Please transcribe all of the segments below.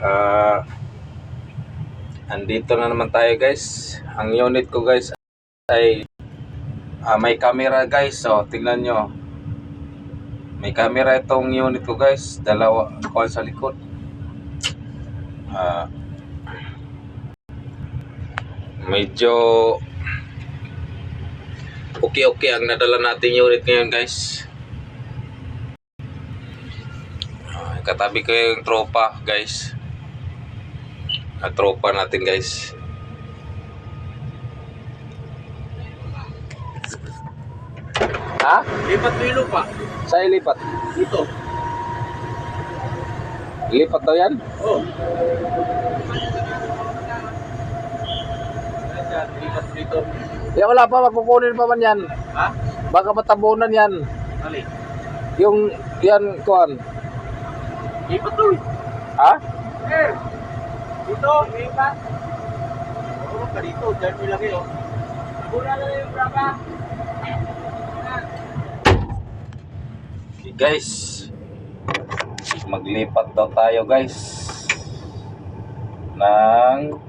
Ah, andito na naman tayo guys. Ang unit ko guys ay ah, may camera guys. So, tingnan nyo. May camera itong unit ko guys. Dalawa ko sa likod. Ah, medyo okay okay ang nadala nating unit ngayon guys. Ah, katabi ko yung tropa guys. At tropa natin guys. Ha? Lipat mo yung lupa. Saan lipat? Dito. Lipat daw yan? Oh. Ayan, Lipat dito. Ya wala pa, magkukunin pa man yan. Ha? Baka matabunan yan. Ali. Yung, yan, kuan. Lipat doon. Ha? Dito, lipat. Oo, ka dito. Diyan mo ilagay, oh. Mura na yung braba. Okay, guys. Maglipat daw tayo guys. Ng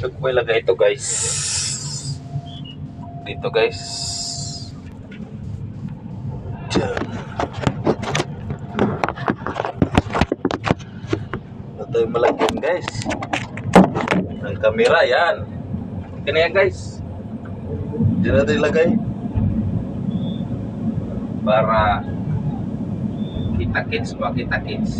Saan ko ilagay ito guys? Dito guys. Ito yung malagyan guys. Ang kamera yan. Kaya yan guys. Diyan natin ilagay. Para kita-kits ba? Kita-kits.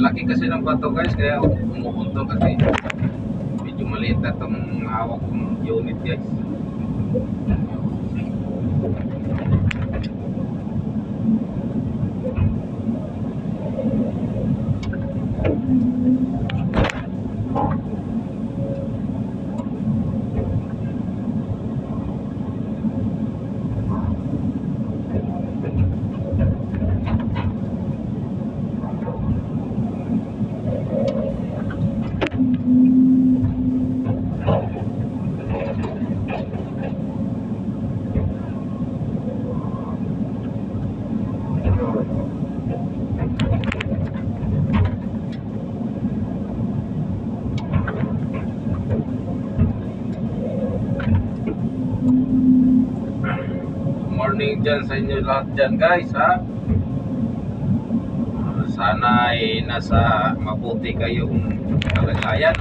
Lalaki kasi ng bato guys, kaya umuunto kasi medyo maliit na itong hawak kong unit guys. Dyan sa inyo lahat dyan guys ha. Sana ay nasa mabuti kayong kalagayan.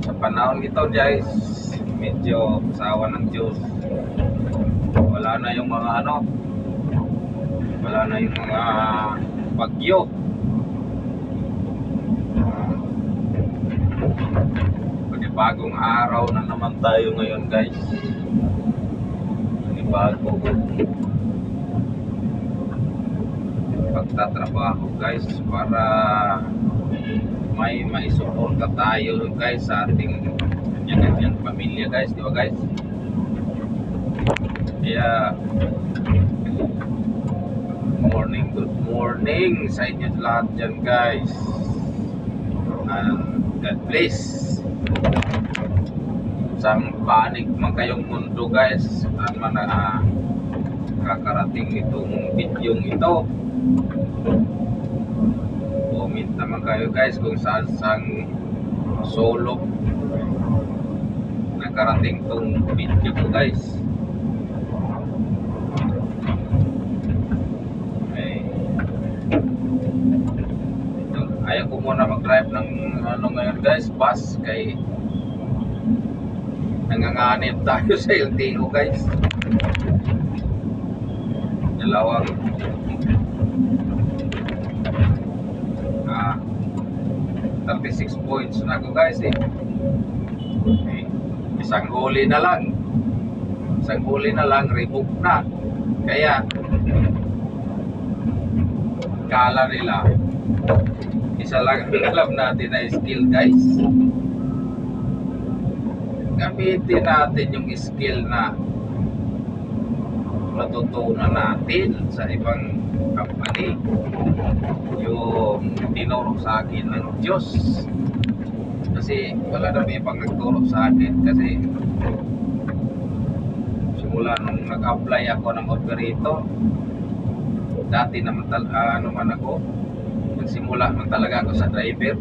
Sa panahon ito guys, medyo sawa ng Diyos. Wala na yung mga ano, wala na yung mga bagyo. Panibagong araw na naman tayo ngayon guys. Panibago pagtatrabaho guys para may maisuporta tayo guys sa ating kanya-kanyang pamilya guys, di ba guys? Kaya morning, good morning sa inyo lahat dyan guys. And God bless. Isang panig man kayong mundo guys. Tama na ah, kakarating itong bidyong ito. Comment naman kayo guys kung saan saan solo nakarating tong video ko guys. Okay. Ayaw ko muna mag-drive ng ano ngayon guys, bus kay nanganganib tayo sa LTO guys. Dalawang ah, 36 points na ako guys eh. eh isang huli na lang. Isang huli na lang, rebook na. Kaya, kala nila, isa lang ang alam natin na skill guys. Gamitin natin yung skill na matutunan natin sa ibang company. Yung tinuro sa akin ng Diyos. Kasi wala na may ibang nagturo sa akin kasi simula nung nag-apply ako ng operator dati naman tal ah, ano man ako nagsimula man talaga ako sa driver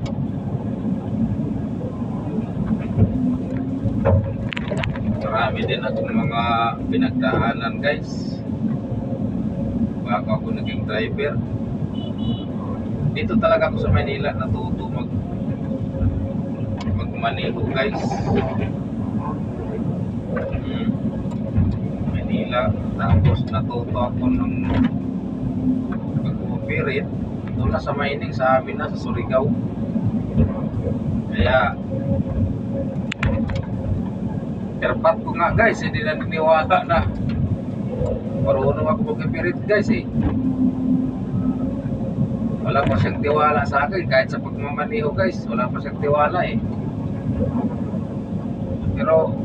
marami din akong mga pinagdaanan guys. Bago ako naging driver. Dito talaga ako sa Manila natuto mag magmaneho guys. Hmm. Manila tapos natuto ako ng pag-operate doon na sa mining sa amin na sa Surigao. Kaya Perpat ko nga guys, hindi na niniwala na marunong ako mag-operate guys eh. Wala pa siyang tiwala sa akin kahit sa pagmamaniho guys, wala pa siyang tiwala eh. Pero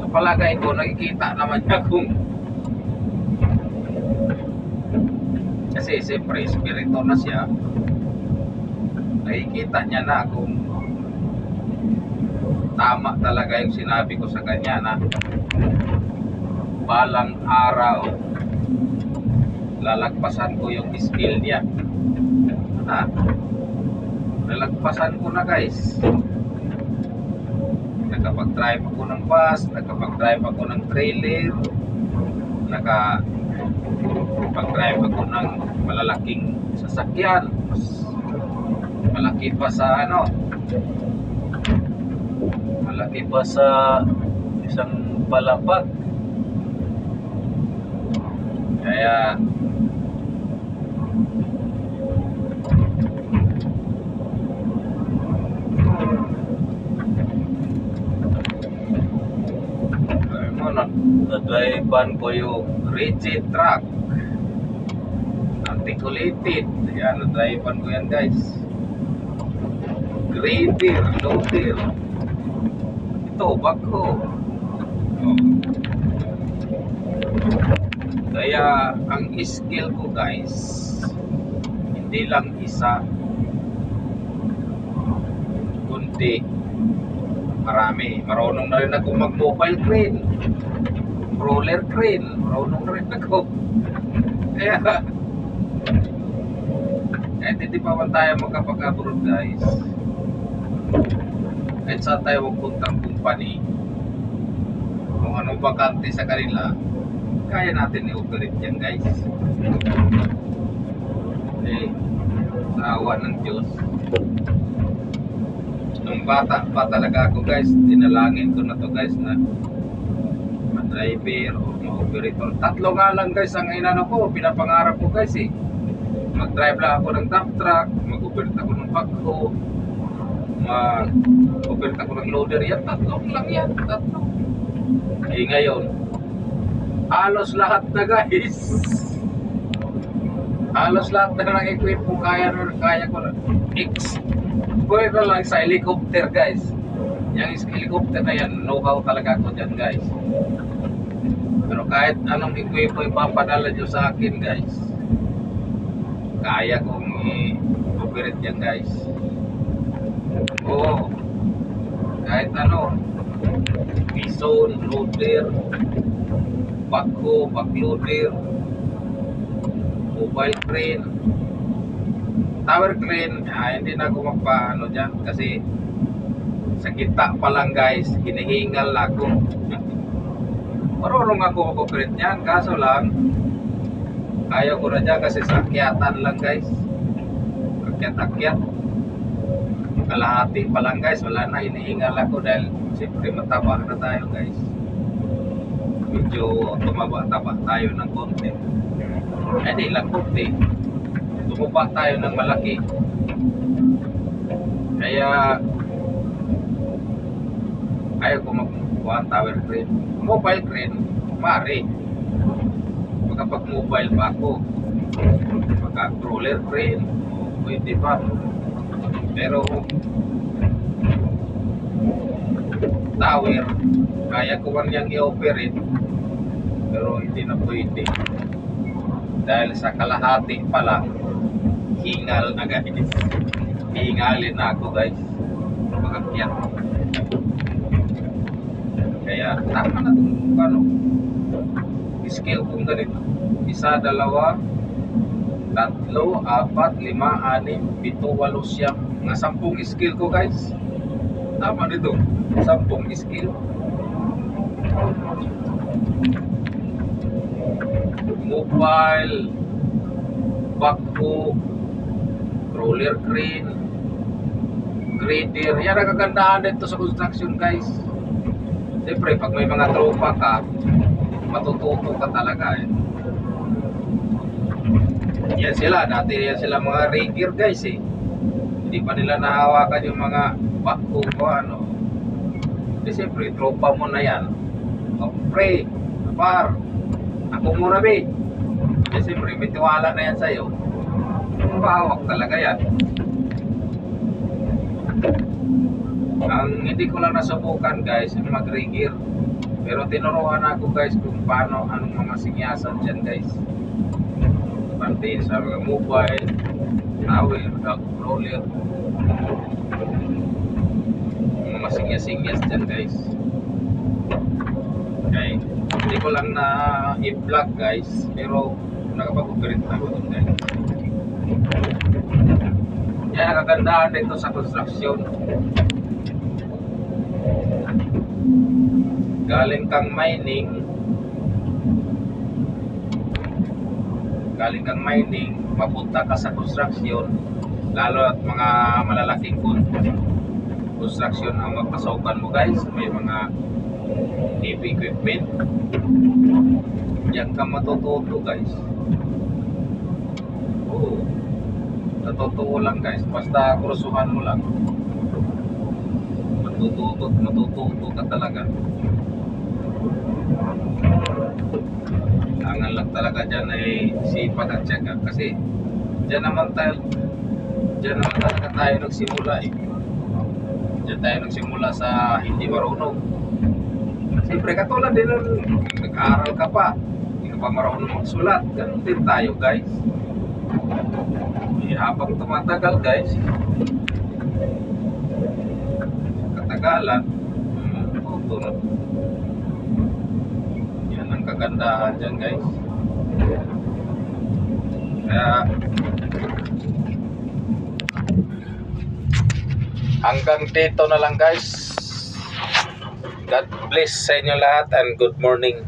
sa palagay ko, nakikita naman niya kung kasi siyempre, espiritu na siya nakikita niya na kung tama talaga yung sinabi ko sa kanya na balang araw lalagpasan ko yung skill niya. Na lalagpasan ko na guys. Nakapag-drive ako ng bus nakapag-drive ako ng trailer naka pag-drive ako ng malalaking sasakyan malaki pa sa ano malaki pa sa isang palapag. Kaya Ay mo na nadrivean ko yung rigid truck. Articulated. Yan nadrivean ko yan guys. Grader loader ito bago kaya ang skill ko guys hindi lang isa. Kundi marami. Marunong na rin ako mag mobile crane. Roller crane. Marunong na rin ako. Kaya pa man tayo magkapag-abroad guys kahit saan tayo magpuntang company kung anong bakante sa kanila kaya natin i-operate yan guys. Eh sa awa ng Diyos. Nung bata pa talaga ako guys dinalangin ko na to guys na ma-driver o ma-operator. Tatlo nga lang guys ang inano ko pinapangarap ko guys eh. Mag-drive lang ako ng dump truck mag-operate ako ng backhoe mag-operate ako ng loader yan. Tatlong lang yan tatlo eh ngayon halos lahat na guys. Halos lahat na ng equip ko kaya, kaya ko na. X pwede lang sa helicopter guys. Yung helicopter na yan know-how talaga ako dyan guys. Pero kahit anong equip ko ipapadala nyo sa akin guys. Kaya kong i-operate yan guys oo. Kahit ano bison, loader backhoe, backloader mobile crane. Tower crane ah, hindi na ako magpaano dyan kasi sa kita pa lang guys hinihingal ako. Marunong ako mag-operate niyan kaso lang ayaw ko na dyan kasi sa lang guys. Akyat-akyat kalahati pa lang guys wala na hinihingal ako dahil siyempre mataba na tayo guys medyo tumaba-taba tayo ng konti eh di lang konti tumaba tayo ng malaki Kaya ayaw ko magkuha tower crane. Mobile crane, mari. Magkapag mobile pa ako. Magka crawler crane, pwede pa. Pero tower, kaya ko man niyang i-operate pero hindi na pwede. Dahil sa kalahati pa lang hingal na guys. Hingalin na ako guys. Magakyat kaya tama na itong ano skill kong ganito. Isa, dalawa tatlo, apat, lima, anim, pito, walo, siyam nga sampung skill ko guys. Tama nito. Sampung skill. Mobile backhoe crawler crane grader. Yan ang kagandahan dito sa construction guys. Siyempre pag may mga tropa ka matututo ka talaga eh. Yan sila dati yan sila mga rigger guys eh hindi pa nila nahawakan yung mga backhoe ko ano. Di siyempre tropa mo na yan. O pre par ako muna be. Di siyempre may tiwala na yan sa'yo. Pahawak talaga yan. Ang hindi ko lang nasubukan guys yung mag-rigger pero tinuruan ako guys kung paano anong mga sinyasan dyan guys. Pati sa mga mobile tower, roller yung mga sinyas-sinyas dyan guys. Okay. Hindi ko lang na i-vlog guys. Pero nakapag-operate na ako dun guys. Yan ang kagandahan dito sa construction. Galing kang mining galing kang mining mapunta ka sa construction lalo at mga malalaking con- construction ang mapasukan mo guys. May mga heavy equipment. Diyan ka matututo guys. Oo. Natutuo lang guys. Basta kursuhan mo lang. Matututo matututo ka talaga Kailangan lang talaga dyan ay sipag at tiyaga kasi dyan naman tayo dyan naman talaga tayo nagsimula eh. Dyan tayo nagsimula sa hindi marunong. Siyempre katulad din ng nag-aaral ka pa hindi ka pa marunong magsulat. Ganun din tayo guys. Eh, habang tumatagal guys. Katagalan. Hmm, tutunod ang kagandahan dyan guys. Kaya hanggang dito na lang guys. God bless sa inyo lahat and good morning